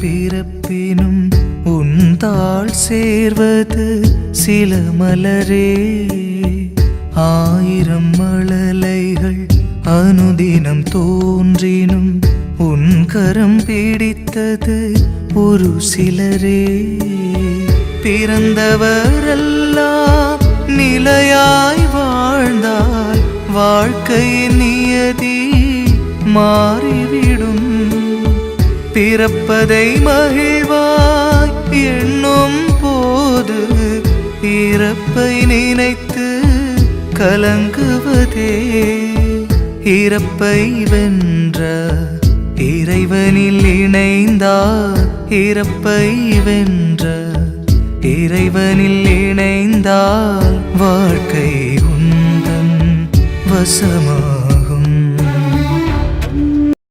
பிறப்பினும் உந்தாள் சேர்வது சில மலரே. ஆயிரம் மழலைகள் அனுதினம் தோன்றினும் உன் கரம் பிடித்தது ஒரு சிலரே. பிறந்தவரெல்லாம் நிலையாய் வாழ்ந்தால் வாழ்க்கையின் நியதி மாறிவிடும். பிறப்பதை மகிழ்வாய் எண்ணும் போது இறப்பை நினைத்து கலங்குவதே. இறப்பை வென்ற இறைவனில் இணைந்தார். இறப்பை வென்ற இறைவனில் இணைந்தால் வாழ்க்கை உந்தன் வசமா